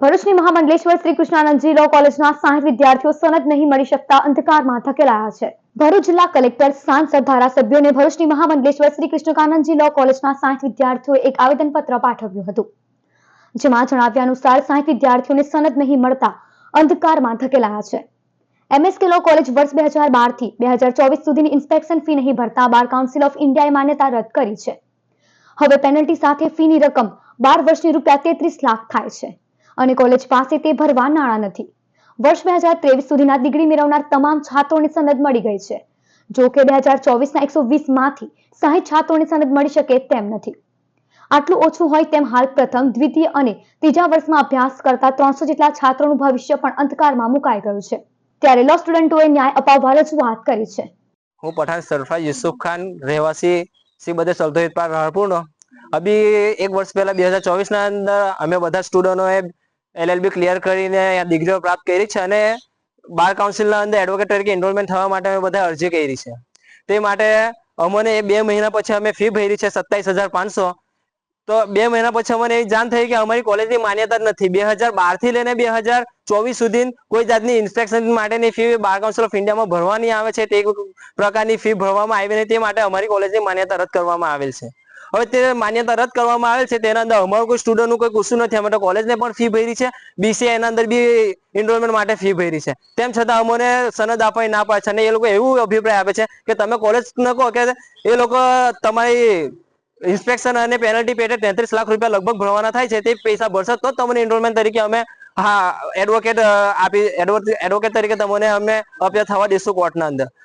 ભરૂચની મહામંડલેશ્વર શ્રી કૃષ્ણાનંદજી કોલેજના સાહીઠ વિદ્યાર્થીઓ સનદ નહીં મળી શકતા અંધકારમાં ધકેલાયા છે. ભરૂચ જિલ્લા કલેક્ટર, સાંસદ, ધારાસભ્યોને ભરૂચની મહામંડલેશ્વર શ્રી કૃષ્ણકાનંદજી લો કોલેજના સાહીઠ વિદ્યાર્થીઓએ એક આવેદનપત્ર પાઠવ્યું હતું. જેમાં જણાવ્યા અનુસાર સાહીઠ વિદ્યાર્થીઓને સનદ નહીં મળતા અંધકારમાં ધકેલાયા છે. એમએસકે લો કોલેજ વર્ષ બે હજાર બારથી બે હજાર ચોવીસ સુધીની ઇન્સ્પેક્શન ફી નહીં ભરતા બાર કાઉન્સિલ ઓફ ઇન્ડિયાએ માન્યતા રદ કરી છે. હવે પેનલ્ટી સાથે ફીની રકમ બાર વર્ષની રૂપિયા તેત્રીસ લાખ થાય છે. અને કોલેજ પાસે તે ભરવા નાણાં નથી. વર્ષ બે હજાર ત્રેવીસ સુધીના ડિગ્રી મેળવનાર તમામ છાત્રોની સનદ મળી ગઈ છે. જો કે બે હજાર ચોવીસના એકસો વીસમાંથી સાહીઠ છાત્રોની સનદ મળી શકે તેમ નથી. આટલું ઓછું હોય તેમ હાલ પ્રથમ, દ્વિતીય અને ત્રીજા વર્ષમાં અભ્યાસ કરતા ત્રણસો જેટલા છાત્રોનું ભવિષ્ય પણ અંધકારમાં મુકાઈ ગયું છે. ત્યારે લો સ્ટુડન્ટોએ ન્યાય અપાવવા રજૂઆત કરી છે. હું પઠાણ સરફરાજ યુસુફ ખાન, રહેવાસી શ્રી બધે સલધોહિત પાર રાણપુરનો અભી એક વર્ષ પહેલા બે હજાર ચોવીસના અંદર અમે બધા સ્ટુડન્ટોએ એલએલબી ક્લિયર કરીને ડિગ્રીઓ પ્રાપ્ત કરી છે અને બાર કાઉન્સિલના અંદર એડવોકેટ તરીકે એનરોલમેન્ટ થવા માટે અમે બધા અરજી કરી છે. તે માટે અમને એ બે મહિના પછી અમે ફી ભરી છે સત્તાવીસ હજાર પાંચસો. તો બે મહિના પછી અમને એ જાણ થઈ કે અમારી કોલેજની માન્યતા જ નથી. બે હજાર બારથી લઈને બે હજાર ચોવીસ સુધી કોઈ જાતની ઇન્સ્પેક્શન માટેની ફી બાર કાઉન્સિલ ઓફ ઇન્ડિયામાં ભરવાની આવે છે. તે પ્રકારની ફી ભરવામાં આવી નથી. તે માટે અમારી કોલેજની માન્યતા રદ કરવામાં આવેલ છે. હવે તે માન્યતા રદ કરવામાં આવેલ છે. તેના અંદર અમારું કોઈ સ્ટુડન્ટનું કોઈ કશું નથી. અમે તો કોલેજને પણ ફી ભરી છે. બીસીએ એના અંદર બી એનરોલમેન્ટ માટે ફી ભરી છે. તેમ છતાં અમને સનદ આપવાની ના પાડે છે અને એ લોકો એવું અભિપ્રાય આપે છે કે તમે કોલેજ ન કહો કે એ લોકો તમારી ઇન્સ્પેક્શન અને પેનલ્ટી પેટે તેત્રીસ લાખ રૂપિયા લગભગ ભરવાના થાય છે. તે પૈસા ભરશે તો તમને એનરોલમેન્ટ તરીકે અમે, હા એડવોકેટ આપી એડવોકેટ તરીકે તમને અમે અપીલ થવા દઈશું કોર્ટના અંદર.